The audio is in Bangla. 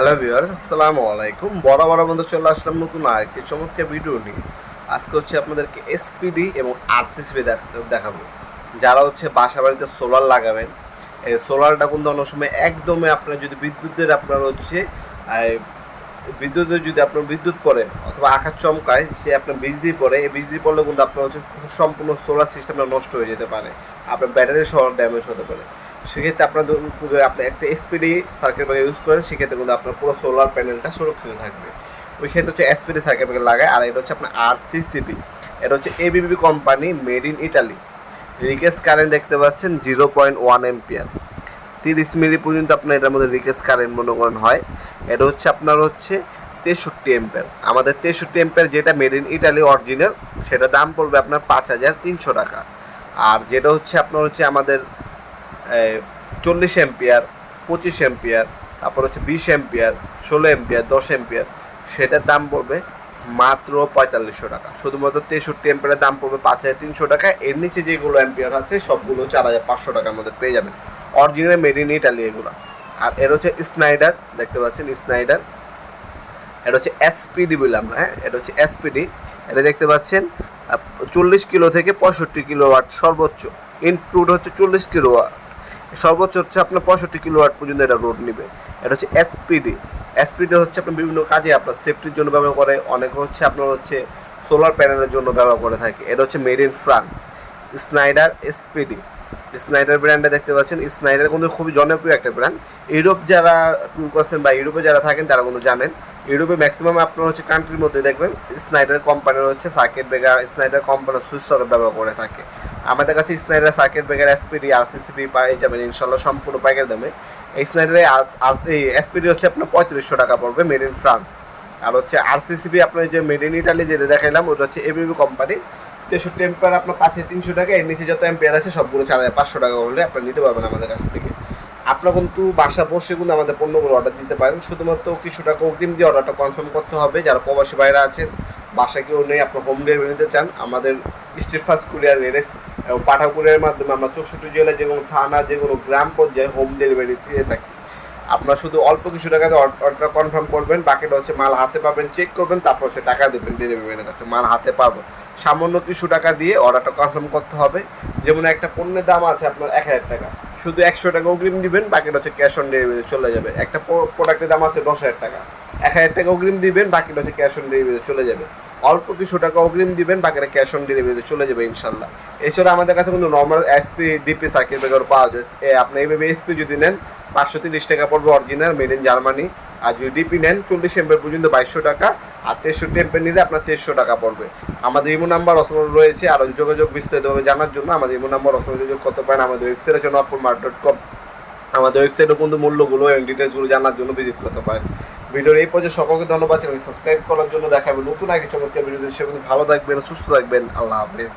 হ্যালো ভিউয়ার্স আসসালামু আলাইকুম বড় বড় বন্ধু চলে আসলাম নতুন আরেকটি চমৎকার ভিডিও নিয়ে। আজকে হচ্ছে আপনাদেরকে এসপিডি এবং আরসিসিবি দেখাবো। যারা হচ্ছে বাসা বাড়িতে সোলার লাগাবেন, এই সোলারটা কিন্তু অনেক সময় একদমই আপনার যদি বিদ্যুতের আপনার হচ্ছে বিদ্যুতের যদি আপনার বিদ্যুৎ পড়ে অথবা আকাশ চমকায়, সে আপনার বিজলি পড়ে, এই বিজলি পড়লে কিন্তু আপনার হচ্ছে সম্পূর্ণ সোলার সিস্টেমটা নষ্ট হয়ে যেতে পারে। আপনার ব্যাটারি সহ ড্যামেজ হতে পারে। সেক্ষেত্রে আপনার আপনি একটা এসপিডি সার্কিট ব্রেকার ইউজ করেন, সেক্ষেত্রে কিন্তু আপনার পুরো সোলার প্যানেলটা সুরক্ষিত থাকবে। ওই ক্ষেত্রে হচ্ছে এসপিডি সার্কিট ব্রেকার লাগায়, আর এটা হচ্ছে আপনার আরসিসিবি এটা হচ্ছে ABB company made in Italy রিকেস current দেখতে পাচ্ছেন জিরো পয়েন্ট ওয়ান এম্পিয়ার তিরিশ মিলি পর্যন্ত আপনার এটার মধ্যে রিকেস কারেন্ট মনে করেন হয়। এটা হচ্ছে আপনার হচ্ছে তেষট্টি এম্পের আমাদের তেষট্টি এম্পের যেটা মেড ইন ইটালি অরিজিনাল সেটা দাম পড়বে আপনার পাঁচ হাজার তিনশো টাকা। আর যেটা হচ্ছে আপনার হচ্ছে আমাদের চল্লিশ এম্পিয়ার পঁচিশ এম্পিয়ার তারপর হচ্ছে বিশ এম্পিয়ার ষোলো এম্পিয়ার দশ এম্পিয়ার সেটার দাম পড়বে মাত্র পঁয়তাল্লিশশো টাকা। শুধুমাত্র তেষট্টি এম্পিয়ারের দাম পড়বে পাঁচ হাজার তিনশো টাকা এর নিচে যেগুলো এম্পিয়ার আছে, সবগুলো চার হাজার পাঁচশো টাকার মধ্যে পেয়ে যাবেন। অরিজিনাল মেড ইন ইটালি এগুলো। আর এর হচ্ছে স্নাইডার দেখতে পাচ্ছেন স্নাইডার এটা হচ্ছে এসপিডি বললাম হ্যাঁ? এটা হচ্ছে এসপিডি এটা দেখতে পাচ্ছেন চল্লিশ কিলো থেকে পঁয়ষট্টি কিলো ওয়াট সর্বোচ্চ। ইনক্লুড হচ্ছে চল্লিশ কিলো ওয়াট সর্বোচ্চ হচ্ছে আপনার পঁয়ষট্টি কিলো ওয়াট পর্যন্ত এটা রোড নেবে। এটা হচ্ছে এসপিডি এসপিডি হচ্ছে আপনার বিভিন্ন কাজে আপনার সেফটির জন্য ব্যবহার করে, অনেকে হচ্ছে আপনার হচ্ছে সোলার প্যানেলের জন্য ব্যবহার করে থাকে। এটা হচ্ছে made in France Schneider SPD Schneider ব্র্যান্ডে দেখতে পাচ্ছেন স্নাইডার কিন্তু খুবই জনপ্রিয় একটা ব্র্যান্ড ইউরোপ যারা ট্যুর করছেন বা ইউরোপে যারা থাকেন, তারা কিন্তু জানেন ইউরোপে ম্যাক্সিমাম আপনার হচ্ছে কান্ট্রির মধ্যে দেখবেন স্নাইডার কোম্পানির হচ্ছে সার্কিট ব্রেকার স্নাইডার কোম্পানির সকেট ব্যবহার করে থাকে। আমাদের কাছে Schneider circuit breaker SPD RCCB পাই যাবেন ইনশাল্লাহ সম্পূর্ণ পাইকারি দামে এই স্নাইডারে আর এসপিডি হচ্ছে আপনার পঁয়ত্রিশশো টাকা পড়বে মেড ইন ফ্রান্স আর হচ্ছে আরসিসিবি আপনার যে মেড ইন ইটালি যেটা দেখাইলাম, ওটা হচ্ছে এবিবি কোম্পানি তেষট্টি এম্পিয়ার আপনার পাঁচে তিনশো টাকা, এর নিচে যত এম্পিয়ার আছে সবগুলো চার হাজার পাঁচশো টাকা হলে আপনি নিতে পারবেন আমাদের কাছ থেকে। আপনার কিন্তু বাসা বসে কিন্তু আমাদের পণ্যগুলো অর্ডার দিতে পারেন। শুধুমাত্র কিছু টাকা অগ্রিম দিয়ে অর্ডারটা কনফার্ম করতে হবে। যারা প্রবাসী বাইরে আছেন বাসা কেউ নেই, আপনার হোম ডেলিভারি নিতে চান, আমাদের স্ট্রিট ফাস্ট কুরিয়ার রেডেক্স এবং পাঠা কুরিয়ারের মাধ্যমে আমরা চৌষট্টি জেলায় যে কোনো থানা, যে কোনো গ্রাম পর্যায়ে হোম ডেলিভারি দিয়ে থাকি। আপনার শুধু অল্প কিছু টাকাতে অর্ডার কনফার্ম করবেন, বাকিটা হচ্ছে মাল হাতে পাবেন চেক করবেন, তারপর হচ্ছে টাকা দেবেন ডেলিভারি কাছে, মাল হাতে পাবো। সামান্য কিছু টাকা দিয়ে অর্ডারটা কনফার্ম করতে হবে। যেমন একটা পণ্যের দাম আছে আপনার এক হাজার টাকা। শুধু একশো টাকা অগ্রিম দিবেন, বাকিটা হচ্ছে ক্যাশ অন ডেলিভারি চলে যাবে। একটা প্রোডাক্টের দাম আছে দশ হাজার টাকা। এক হাজার টাকা অগ্রিম দিবেন, বাকিটা হচ্ছে ক্যাশ অন ডেলিভারি চলে যাবে। অল্প কিছু টাকা অগ্রিম দিবেন, বাকিটা ক্যাশ অন ডেলিভারিতে চলে যাবে ইনশাল্লাহ এছাড়া আমাদের কাছে কিন্তু normal SP DP circuit breaker পাওয়া যায়। আপনি এইভাবে এসপি যদি নেন, পাঁচশো তিরিশ টাকা পড়বে অরিজিনাল মেড ইন জার্মানি আর যদি ডিপি নেন চল্লিশ এম্পের পর্যন্ত বাইশশো টাকা, আর তেষট্টি এম্পের নিলে আপনার তেইশশো টাকা পড়বে। আমাদের ইমো নাম্বার অসমল রয়েছে আর যোগাযোগ বিস্তারিতভাবে জানার জন্য আমাদের ইমো নাম্বার অসমল যোগাযোগ করতে পারেন আমাদের ওয়েবসাইট আছে নপুর মার্ট ডট কম আমাদের ওয়েবসাইটে কিন্তু মূল্যগুলো এবং ডিটেলসগুলো জানার জন্য ভিজিট করতে পারেন। ভিডিওর এই পর্যায়ে সকলকে ধন্যবাদ এবং সাবস্ক্রাইব করার জন্য দেখাবেন নতুন আগে চমৎকার ভিডিও সে ভালো থাকবেন, সুস্থ থাকবেন, আল্লাহ হাফিজ।